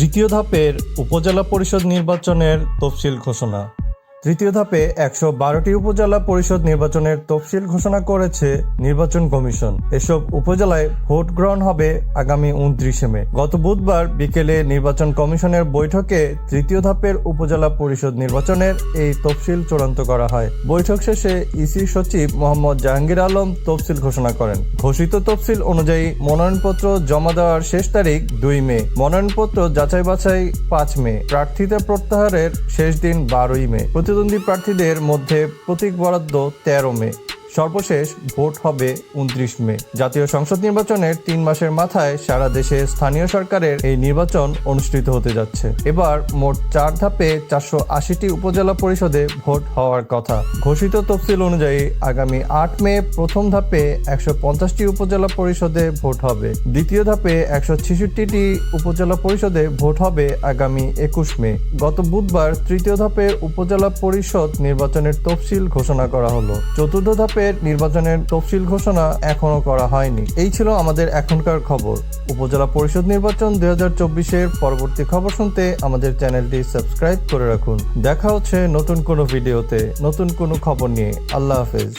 তৃতীয় ধাপের উপজেলা পরিষদ নির্বাচনের তফসিল ঘোষণা। তৃতীয় ধাপে একশো বারোটি উপজেলা পরিষদ নির্বাচনের তফসিল ঘোষণা করেছে নির্বাচন কমিশন। এসব উপজেলায় ভোট গ্রহণ হবে আগামী উনত্রিশে মে। গত বুধবার বিকেলে নির্বাচন কমিশনের বৈঠকে তৃতীয় ধাপের উপজেলা পরিষদ নির্বাচনের এই তফসিল চূড়ান্ত করা হয়। বৈঠক শেষে ইসি সচিব মোহাম্মদ জাহাঙ্গীর আলম তফসিল ঘোষণা করেন। ঘোষিত তফসিল অনুযায়ী মনোনয়নপত্র জমা দেওয়ার শেষ তারিখ দুই মে। মনোনয়নপত্র যাচাই বাছাই পাঁচ মে। প্রার্থীদের প্রত্যাহারের শেষ দিন বারোই মে। প্রতিদ্বন্দ্বী প্রার্থীদের মধ্যে প্রতীক বরাদ্দ তেরো মে। সর্বশেষ ভোট হবে উনত্রিশ মে। জাতীয় সংসদ নির্বাচনের তিন মাসের মাথায় সারা দেশে স্থানীয় সরকারের এই নির্বাচন অনুষ্ঠিত হতে যাচ্ছে। এবার মোট চার ধাপে চারশো আশিটি উপজেলা পরিষদে ভোট হওয়ার কথা। ঘোষিত তফসিল অনুযায়ী আগামী আট মে প্রথম ধাপে একশো পঞ্চাশটি উপজেলা পরিষদে ভোট হবে। দ্বিতীয় ধাপে একশো ছেষট্টিটি উপজেলা পরিষদে ভোট হবে আগামী একুশ মে। গত বুধবার তৃতীয় ধাপের উপজেলা পরিষদ নির্বাচনের তফসিল ঘোষণা করা হলো। চতুর্থ ধাপের নির্বাচনের তফসিল ঘোষণা এখনও করা হয়নি। এই ছিল আমাদের এখনকার খবর। উপজেলা পরিষদ নির্বাচন দুই হাজার চব্বিশের পরবর্তী খবর শুনতে আমাদের চ্যানেলটি সাবস্ক্রাইব করে রাখুন। দেখা হচ্ছে নতুন কোনো ভিডিওতে। নতুন কোনো খবর নিয়ে। আল্লাহ হাফেজ।